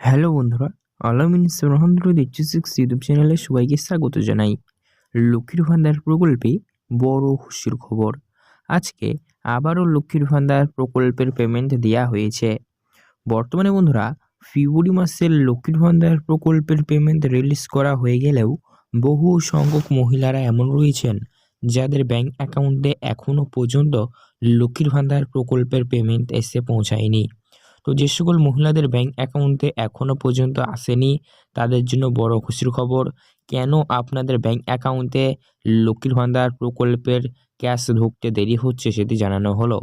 Hello বন্ধুরা আলামিন রহমতুল্লাহ এইচি six YouTube চ্যানেলে সবাইকে স্বাগত জানাই। লক্ষ্মীর ভান্ডার প্রকল্পে বড় খুশির খবর। আজকে আবারও লক্ষ্মীর ভান্ডার প্রকল্পের পেমেন্ট দেওয়া হয়েছে। বর্তমানে বন্ধুরা, ফেব্রুয়ারি মাসের লক্ষ্মীর ভান্ডার প্রকল্পের পেমেন্ট রিলিজ করা হয়ে গেলেও বহু সংখ্যক মহিলারা এমন রয়েছেন যাদের ব্যাংক অ্যাকাউন্টে এখনও পর্যন্ত লক্ষ্মীর ভান্ডার প্রকল্পের পেমেন্ট এসে পৌঁছায়নি। তো যে সকল মহিলাদের ব্যাংক অ্যাকাউন্টে এখনও পর্যন্ত আসেনি, তাদের জন্য বড় খুশির খবর, কেন আপনাদের ব্যাংক অ্যাকাউন্টে লক্ষ্মীর ভান্ডার প্রকল্পের ক্যাশ ঢুকতে দেরি হচ্ছে সেটি জানানো হলো।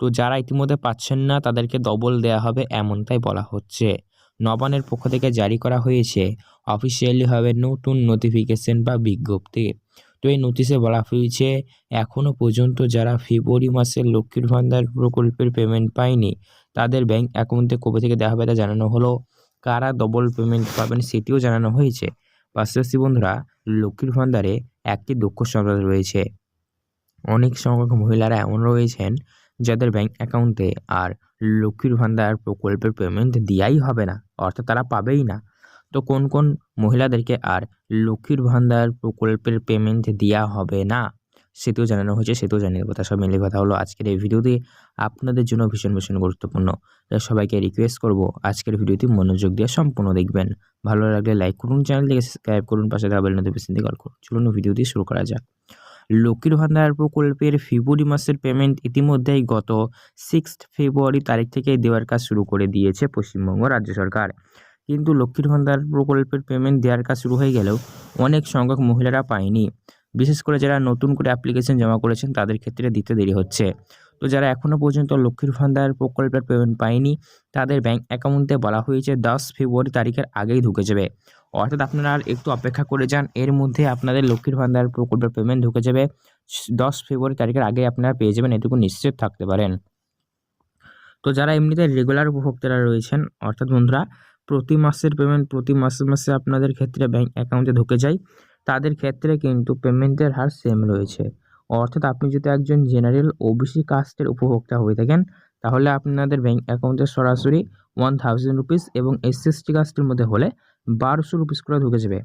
তো যারা ইতিমধ্যে পাচ্ছেন না, তাদেরকে ডবল দেওয়া হবে এমনটাই বলা হচ্ছে। নবানের পক্ষ থেকে জারি করা হয়েছে অফিসিয়ালি হবে নতুন নোটিফিকেশন বা বিজ্ঞপ্তি। তো এই নোটিশে বলা হয়েছে এখনও পর্যন্ত যারা ফেব্রুয়ারি মাসের লক্ষ্মীর ভান্ডার প্রকল্পের পেমেন্ট পায়নি তাদের ব্যাংক অ্যাকাউন্টে কবে থেকে দেওয়া হবে তা জানানো হলো। কারা ডবল পেমেন্ট পাবেন সেটিও জানানো হয়েছে। পাশাপাশি বন্ধুরা লক্ষ্মীর ভান্ডারে একটি দক্ষ সংবাদ রয়েছে। অনেক সংখ্যক মহিলারা এমন রয়েছেন যাদের ব্যাংক অ্যাকাউন্টে আর লক্ষ্মীর ভান্ডার প্রকল্পের পেমেন্ট দেওয়াই হবে না, অর্থাৎ তারা পাবেই না। তো কোন কোন মহিলাদেরকে আর লক্ষ্মীর ভান্ডার প্রকল্পের পেমেন্ট দেওয়া হবে না? সেটিও জানানো হয়েছে, সেটিও জানিয়ে দেবো। তার সব মিলিয়ে কথা হলো আজকের এই ভিডিওটি আপনাদের জন্য ভীষণ ভীষণ গুরুত্বপূর্ণ। তাই সবাইকে রিকোয়েস্ট করব আজকের ভিডিওটি মনোযোগ দিয়ে সম্পূর্ণ দেখবেন। ভালো লাগলে লাইক করুন, চ্যানেলটিকে সাবস্ক্রাইব করুন, পাশে থাকা বেল নোটিফিকেশন কল করুন। চলুন ভিডিওটি শুরু করা যাক। লক্ষ্মীর ভান্ডার প্রকল্পের ফেব্রুয়ারি মাসের পেমেন্ট ইতিমধ্যেই গত সিক্স ফেব্রুয়ারি তারিখ থেকে দেওয়ার কাজ শুরু করে দিয়েছে পশ্চিমবঙ্গ রাজ্য সরকার। কিন্তু লক্ষ্মীর ভান্ডার প্রকল্পের পেমেন্ট দেওয়ার কাজ শুরু হয়ে গেলেও অনেক সংখ্যক মহিলারা পায়নি। বিশেষ করে যারা নতুন করে অ্যাপ্লিকেশন জমা করেছেন, তাদের ক্ষেত্রে দিতে দেরি হচ্ছে। তো যারা এখনও পর্যন্ত লক্ষ্মীর ভান্ডার প্রকল্পের পেমেন্ট পায়নি, তাদের ব্যাংক অ্যাকাউন্টে বলা হয়েছে দশ ফেব্রুয়ারি তারিখের আগেই ঢুকে যাবে। অর্থাৎ আপনারা আর একটু অপেক্ষা করে যান, এর মধ্যে আপনাদের লক্ষ্মীর ভান্ডার প্রকল্পের পেমেন্ট ঢুকে যাবে। দশ ফেব্রুয়ারি তারিখের আগে আপনারা পেয়ে যাবেন, এটুকু নিশ্চিত থাকতে পারেন। তো যারা এমনিতে রেগুলার উপভোক্তারা রয়েছেন, অর্থাৎ বন্ধুরা, প্রতি মাসের পেমেন্ট প্রতি মাসে মাসে আপনাদের ক্ষেত্রে ব্যাংক অ্যাকাউন্টে ঢুকে যায়। তাদের ক্ষেত্রে কিন্তু পেমেন্টের হার সেম রয়েছে। অর্থাৎ আপনি যদি একজন জেনারেল ওবিসি কাস্টের উপভোক্তা হয়ে থাকেন, তাহলে আপনাদের ব্যাঙ্ক অ্যাকাউন্টে সরাসরি ওয়ান থাউজেন্ড রুপিস এবং এসসি এসটি কাস্টের মধ্যে হলে বারোশো রুপিস করে ঢুকে যাবে।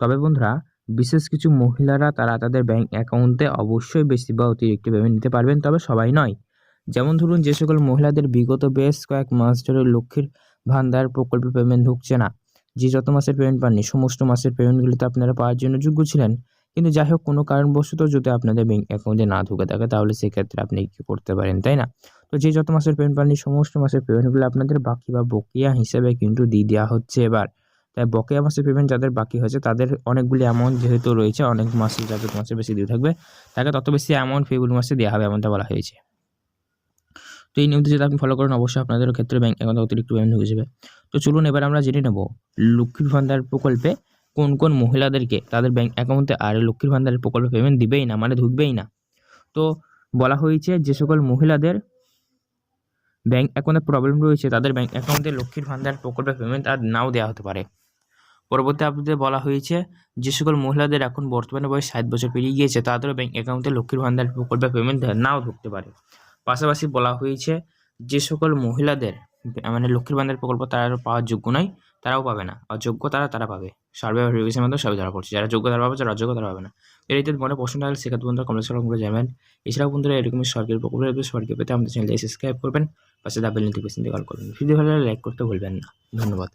তবে বন্ধুরা, বিশেষ কিছু মহিলারা তারা তাদের ব্যাঙ্ক অ্যাকাউন্টে অবশ্যই বেশি বা অতিরিক্ত পেমেন্ট নিতে পারবেন, তবে সবাই নয়। যেমন ধরুন, যে সকল মহিলাদের বিগত বেশ কয়েক মাস ধরে লক্ষ্মীর ভান্ডার প্রকল্পে পেমেন্ট ঢুকছে না যে যত মাসের পেমেন্ট পাননি, সমস্ত মাসের পেমেন্টগুলিতে আপনারা পাওয়ার জন্য যোগ্য ছিলেন। কিন্তু যাই হোক, কোনো কারণবশত যদি আপনাদের ব্যাংক অ্যাকাউন্টে না ঢুকে থাকে, তাহলে সেক্ষেত্রে আপনি কী করতে পারেন, তাই না? তো যে যত মাসের পেমেন্ট পাননি, সমস্ত মাসের পেমেন্টগুলো আপনাদের বাকি বা বকেয়া হিসেবে কিন্তু দিয়ে দেওয়া হচ্ছে এবার। তাই বকেয়া মাসের পেমেন্ট যাদের বাকি হয়েছে, তাদের অনেকগুলি অ্যামাউন্ট যেহেতু রয়েছে, অনেক মাসে যাদের মাসে বেশি দিয়ে থাকবে, তাকে তত বেশি অ্যামাউন্ট ফেব্রুয়ারি মাসে দেওয়া হবে, এমনটা বলা হয়েছে। এই নিয়মটি যদি আপনি ফলো করেন, অবশ্যই আপনাদের ক্ষেত্রে ব্যাংক অ্যাকাউন্ট অতিরিক্ত পেমেন্ট হয়ে যাবে। তো চলুন এবার আমরা জেনে নেব লক্ষ্মীর ভান্ডার প্রকল্পে কোন কোন মহিলাদেরকে তাদের ব্যাংক অ্যাকাউন্টে আর লক্ষ্মীর ভান্ডারের প্রকল্পে পেমেন্ট দিবেই না মানে ঢুকবেই না। তো বলা হয়েছে যে সকল মহিলাদের ব্যাংক অ্যাকাউন্টে প্রবলেম রয়েছে, তাদের ব্যাংক অ্যাকাউন্টে লক্ষ্মীর ভান্ডার প্রকল্পের পেমেন্ট আর নাও দেওয়া হতে পারে। পরবর্তী আপডেটে বলা হয়েছে যে সকল মহিলাদের এখন বর্তমানে বয়স ষাট বছর পেরিয়ে গিয়েছে, তাদেরও ব্যাংক অ্যাকাউন্টে লক্ষ্মীর ভান্ডার প্রকল্পের পেমেন্ট নাও ঢুকতে পারে। পাশাপাশি বলা হয়েছে যে সকল মহিলাদের মানে লক্ষ্মীর ভান্ডার প্রকল্প তারা পাওয়ার যোগ্য নয়, তারাও পাবে না। অযোগ্য তারা তারা পাবে। সার্ভে ভেরিফিকেশনের মাধ্যমে ধরা পড়ছে। যারা যোগ্য তারা পাবে, যারা অযোগ্য তারা পাবে না। এর ইত্যাদি মনে প্রশ্ন থাকলে সেক্ষেত্রে বন্ধুরা, কমেন্ট করে যাবেন এছাড়াও বন্ধুরা, এরকমই সরকারি প্রকল্প সরকারি পেতে আমাদের চ্যানেলটি সাবস্ক্রাইব করবেন। পাশে দাবেল নোটিফিকেশন দিয়ে কল করবেন। ভিডিও ভালো লাইক করতে ভুলবেন না। ধন্যবাদ।